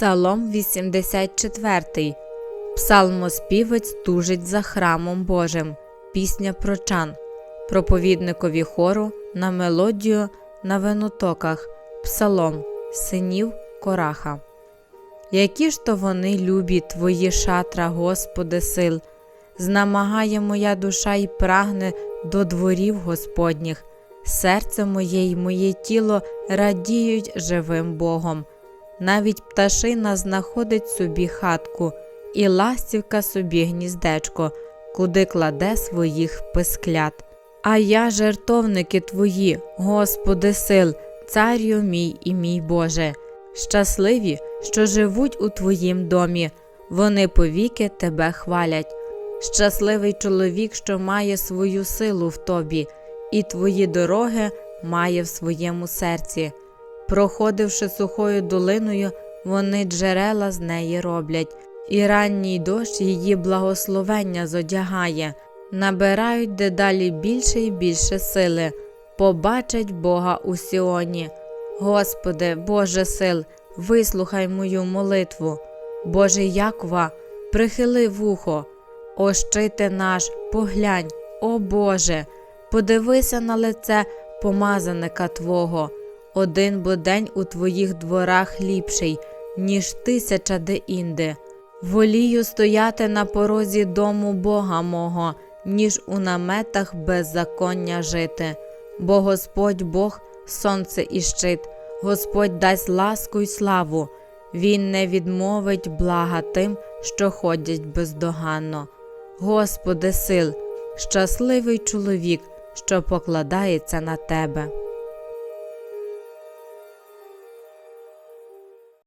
Псалом 84. Псалмоспівець тужить за храмом Божим. Пісня прочан. Проповідникові хору на мелодію на винотоках. Псалом синів Кораха. Які ж то вони любі твої шатра, Господи сил, знамагає моя душа і прагне до дворів Господніх. Серце моє й моє тіло радіють живим Богом. Навіть пташина знаходить собі хатку, і ластівка собі гніздечко, куди кладе своїх писклят. А я жертовники твої, Господи сил, царю мій і мій Боже, щасливі, що живуть у твоїм домі, вони повіки тебе хвалять. Щасливий чоловік, що має свою силу в тобі, і твої дороги має в своєму серці. Проходивши сухою долиною, вони джерела з неї роблять, і ранній дощ її благословення зодягає, набирають дедалі більше і більше сили, побачать Бога у Сіоні. Господи, Боже сил, вислухай мою молитву. Боже Якова, прихили вухо, о щите наш, поглянь, о Боже, подивися на лице помазаника Твого. Один бо день у твоїх дворах ліпший, ніж тисяча де-інде. Волію стояти на порозі дому Бога мого, ніж у наметах беззаконня жити. Бо Господь Бог сонце і щит, Господь дасть ласку й славу, Він не відмовить блага тим, що ходять бездоганно. Господи сил, щасливий чоловік, що покладається на тебе.